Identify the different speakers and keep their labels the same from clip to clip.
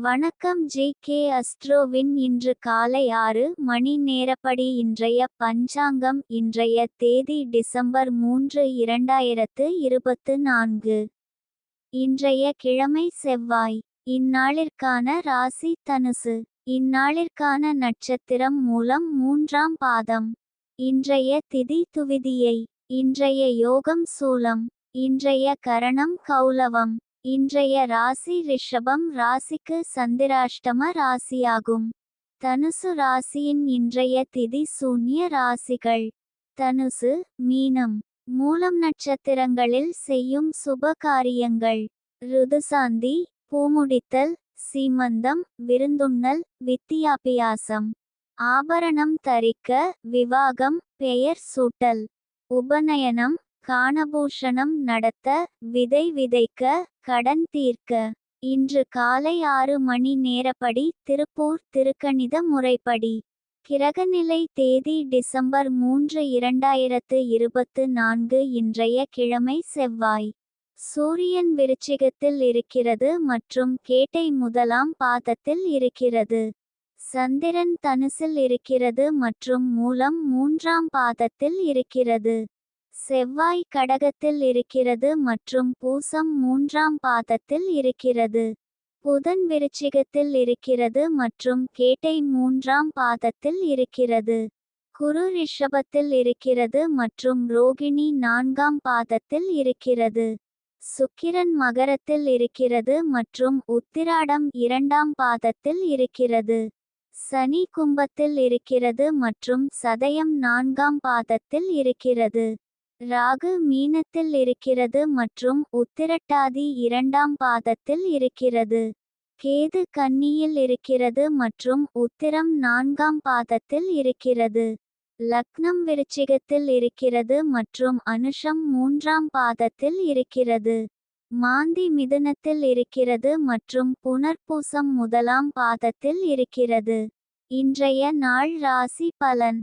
Speaker 1: வணக்கம் G K அஸ்ட்ரோவின். இன்று காலை ஆறு மணி நேரப்படி இன்றைய பஞ்சாங்கம் இன்றைய தேதி டிசம்பர் மூன்று இரண்டாயிரத்து இருபத்து நான்கு. இன்றைய கிழமை செவ்வாய். இந்நாளிற்கான ராசி தனுசு. இந்நாளிற்கான நட்சத்திரம் மூலம் மூன்றாம் பாதம். இன்றைய திதி துவிதியை. இன்றைய யோகம் சூலம். இன்றைய கரணம் கௌலவம். இன்றைய ராசி ரிஷபம் ராசிக்கு சந்திராஷ்டம ராசியாகும். தனுசு ராசியின் இன்றைய திதி சூன்ய ராசிகள். தனுசு மீனம் மூலம் நட்சத்திரங்களில் செய்யும் சுப காரியங்கள். ருதுசாந்தி பூமுடித்தல் சீமந்தம் விருந்துண்ணல் வித்தியாபியாசம். ஆபரணம் தரிக்க விவாகம் பெயர் சூட்டல். உபநயனம் காணபூஷணம் நடத்த விதை விதைக்க கடன் தீர்க்க. இன்று காலை ஆறு மணி நேரப்படி திருப்பூர் திருக்கணித முறைப்படி. கிரகநிலை தேதி டிசம்பர் மூன்று இரண்டாயிரத்து இருபத்து நான்கு இன்றைய கிழமை செவ்வாய். சூரியன் விருச்சிகத்தில் இருக்கிறது மற்றும் கேட்டை முதலாம் பாதத்தில் இருக்கிறது. சந்திரன் தனுசில் இருக்கிறது மற்றும் மூலம் மூன்றாம் பாதத்தில் இருக்கிறது. செவ்வாய் கடகத்தில் இருக்கிறது மற்றும் பூசம் மூன்றாம் பாதத்தில் இருக்கிறது. புதன் விருச்சிகத்தில் இருக்கிறது மற்றும் கேட்டை மூன்றாம் பாதத்தில் இருக்கிறது. குரு ரிஷபத்தில் இருக்கிறது மற்றும் ரோகிணி நான்காம் பாதத்தில் இருக்கிறது. சுக்கிரன் மகரத்தில் இருக்கிறது மற்றும் உத்திராடம் இரண்டாம் பாதத்தில் இருக்கிறது. சனி கும்பத்தில் இருக்கிறது மற்றும் சதயம் நான்காம் பாதத்தில் இருக்கிறது. ராகு மீனத்தில் இருக்கிறது மற்றும் உத்திரட்டாதி இரண்டாம் பாதத்தில் இருக்கிறது. கேது கன்னியில் இருக்கிறது மற்றும் உத்திரம் நான்காம் பாதத்தில் இருக்கிறது. லக்னம் விருச்சிகத்தில் இருக்கிறது மற்றும் அனுஷம் மூன்றாம் பாதத்தில் இருக்கிறது. மாந்தி மிதுனத்தில் இருக்கிறது மற்றும் புனர்பூசம் முதலாம் பாதத்தில் இருக்கிறது. இன்றைய நாள் ராசி பலன்.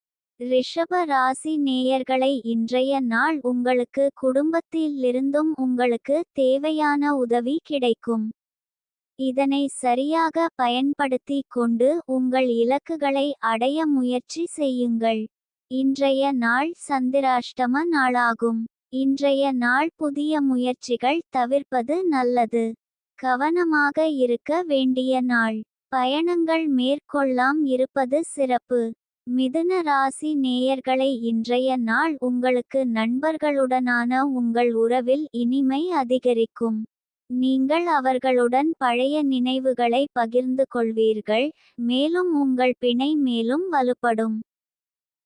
Speaker 1: ரிஷப ராசி நேயர்களை இன்றைய நாள் உங்களுக்கு குடும்பத்திலிருந்தும் உங்களுக்கு தேவையான உதவி கிடைக்கும். இதனை சரியாக பயன்படுத்தி கொண்டு உங்கள் இலக்குகளை அடைய முயற்சி செய்யுங்கள். இன்றைய நாள் சந்திராஷ்டம நாளாகும். இன்றைய நாள் புதிய முயற்சிகள் தவிர்ப்பது நல்லது. கவனமாக இருக்க வேண்டிய நாள். பயணங்கள் மேற்கொள்ளாம் இருப்பது சிறப்பு. மிதுன ராசி நேயர்களை இன்றைய நாள் உங்களுக்கு நண்பர்களுடனான உங்கள் உறவில் இனிமை அதிகரிக்கும். நீங்கள் அவர்களுடன் பழைய நினைவுகளை பகிர்ந்து கொள்வீர்கள் மேலும் உங்கள் பிணை மேலும் வலுப்படும்.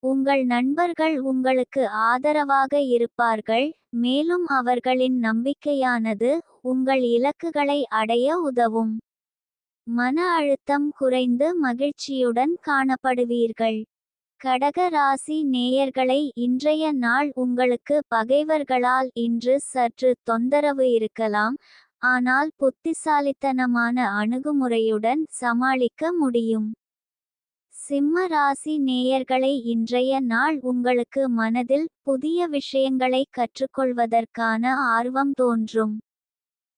Speaker 1: உங்கள் நண்பர்கள் உங்களுக்கு ஆதரவாக இருப்பார்கள் மேலும் அவர்களின் நம்பிக்கையானது உங்கள் இலக்குகளை அடைய உதவும். மன அழுத்தம் குறைந்து மகிழ்ச்சியுடன் காணப்படுவீர்கள். கடக ராசி நேயர்களை இன்றைய நாள் உங்களுக்கு பகைவர்களால் இன்று சற்று தொந்தரவு இருக்கலாம். ஆனால் புத்திசாலித்தனமான அணுகுமுறையுடன் சமாளிக்க முடியும். சிம்ம ராசி நேயர்களை இன்றைய நாள் உங்களுக்கு மனதில் புதிய விஷயங்களை கற்றுக்கொள்வதற்கான ஆர்வம் தோன்றும்.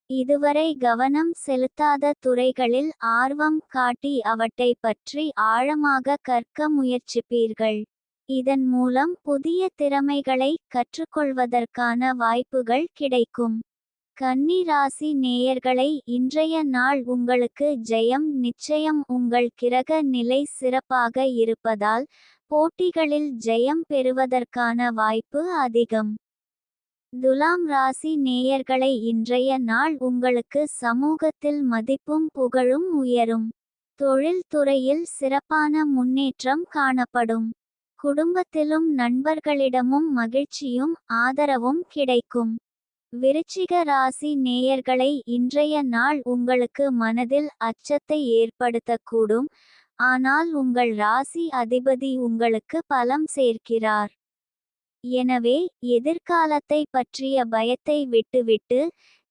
Speaker 1: இதுவரை கவனம் செலுத்தாத துறைகளில் ஆர்வம் காட்டி அவற்றை பற்றி ஆழமாக கற்க முயற்சிப்பீர்கள். இதன் மூலம் புதிய திறமைகளை கற்றுக்கொள்வதற்கான வாய்ப்புகள் கிடைக்கும். கன்னி ராசி நேயர்களை இன்றைய நாள் உங்களுக்கு ஜெயம் நிச்சயம் உங்கள் கிரக நிலை சிறப்பாக இருப்பதால் போட்டிகளில் ஜெயம் பெறுவதற்கான வாய்ப்பு அதிகம். துலாம் ராசி நேயர்களை இன்றைய நாள் உங்களுக்கு சமூகத்தில் மதிப்பும் புகழும் உயரும். தொழில்துறையில் சிறப்பான முன்னேற்றம் காணப்படும். குடும்பத்திலும் நண்பர்களிடமும் மகிழ்ச்சியும் ஆதரவும் கிடைக்கும். விருச்சிக ராசி நேயர்களை இன்றைய நாள் உங்களுக்கு மனதில் அச்சத்தை ஏற்படுத்தக்கூடும். ஆனால் உங்கள் ராசி அதிபதி உங்களுக்கு பலம் சேர்க்கிறார். எனவே எதிர்காலத்தை பற்றிய பயத்தை விட்டுவிட்டு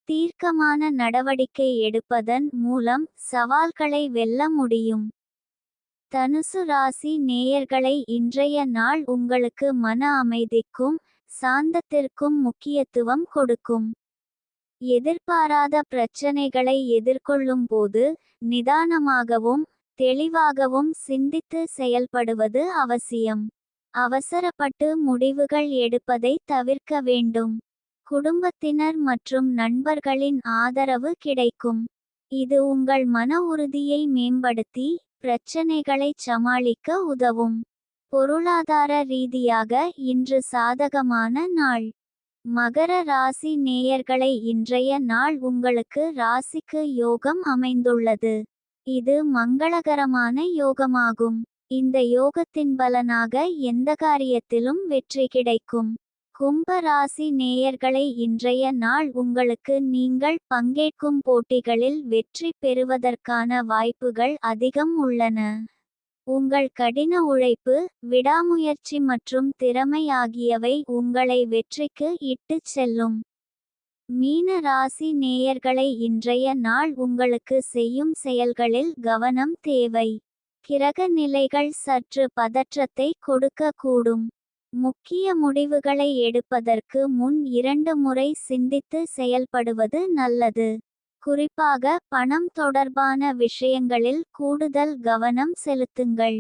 Speaker 1: தீர்க்கமான நடவடிக்கை எடுப்பதன் மூலம் சவால்களை வெல்ல முடியும். தனுசு ராசி நேயர்களை இன்றைய நாள் உங்களுக்கு மன அமைதிக்கும் சாந்தத்திற்கும் முக்கியத்துவம் கொடுக்கும். எதிர்பாராத பிரச்சனைகளை எதிர்கொள்ளும் போது நிதானமாகவும் தெளிவாகவும் சிந்தித்து செயல்படுவது அவசியம். அவசரப்பட்டு முடிவுகள் எடுப்பதை தவிர்க்க வேண்டும். குடும்பத்தினர் மற்றும் நண்பர்களின் ஆதரவு கிடைக்கும். இது உங்கள் மன உறுதியை மேம்படுத்தி பிரச்சனைகளை சமாளிக்க உதவும். பொருளாதார ரீதியாக இன்று சாதகமான நாள். மகர ராசி நேயர்களை இன்றைய நாள் உங்களுக்கு ராசிக்கு யோகம் அமைந்துள்ளது. இது மங்களகரமான யோகமாகும். இந்த யோகத்தின் பலனாக எந்த காரியத்திலும் வெற்றி கிடைக்கும். கும்ப ராசி நேயர்களை இன்றைய நாள் உங்களுக்கு நீங்கள் பங்கேற்கும் போட்டிகளில் வெற்றி பெறுவதற்கான வாய்ப்புகள் அதிகம் உள்ளன. உங்கள் கடின உழைப்பு விடாமுயற்சி மற்றும் திறமை ஆகியவை உங்களை வெற்றிக்கு இட்டுச் செல்லும். மீன ராசி நேயர்களை இன்றைய நாள் உங்களுக்கு செய்யும் செயல்களில் கவனம் தேவை. கிரக நிலைகள் சற்று பதற்றத்தை கொடுக்கக்கூடும். முக்கிய முடிவுகளை எடுப்பதற்கு முன் இரண்டு முறை சிந்தித்து செயல்படுவது நல்லது. குறிப்பாக பணம் தொடர்பான விஷயங்களில் கூடுதல் கவனம் செலுத்துங்கள்.